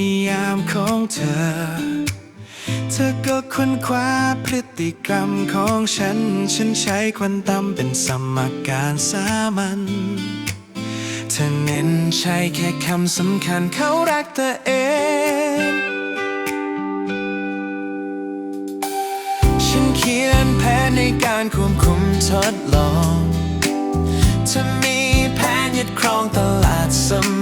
นิยามของเธอ เธอก็ค้นคว้าพฤติกรรมของฉัน ฉันใช้ควันตำเป็นสมการสามัญเธอเน้นใช้แค่คำสำคัญเขารักเธอเองฉันเขียนแผนในการควบคุมทดลองเธอมีแผนยึดครองตลาดเสม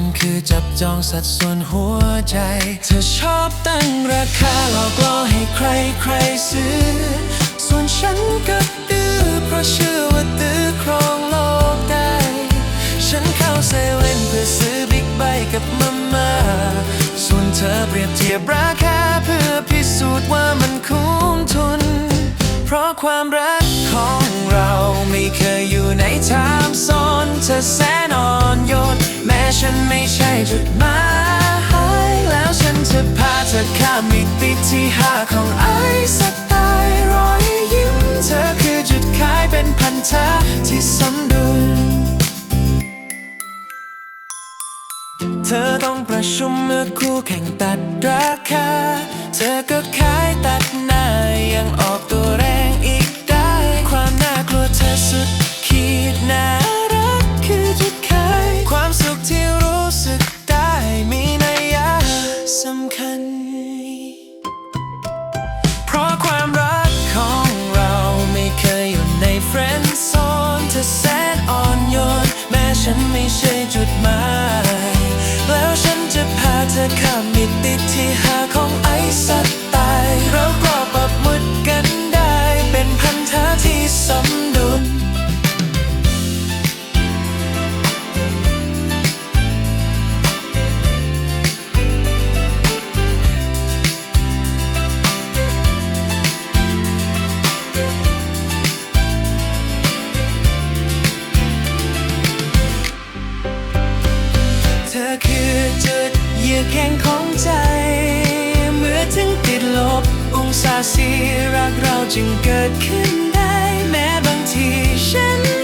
ฉันคือจับจองสัดส่วนหัวใจ เธอชอบตั้งราคาหลอกล่อให้ใครใครซื้อ ส่วนฉันก็ดื้อเพราะเชื่อว่าตื้อครองโลกได้ ฉันเข้าเซเว่นเพื่อซื้อบิ๊กไบค์กับมาม่าส่วนเธอเปรียบเทียบราคาเพื่อพิสูจน์ว่ามันคุ้มทุน เพราะความรักของเราไม่เคยอยู่ในไทม์โซน ธอแสนอ่อนโยนแม้ฉันไม่ใช่จุดหมายแล้วฉันจะพาเธอข้ามมิติที่ห้าของไอสไตล์รอยยิ้ม เธอคือจุดขายเป็นพันธะที่สมดุล เธอต้องประชุมเมื่อคู่แข่งตัดราคา เธอก็ขายตัดหน้ายังออก ย่อแข็งของใจ เมื่อถึงติดลบ องศาสีรักเราจึงเกิดขึ้นได้ แม้บางทีฉัน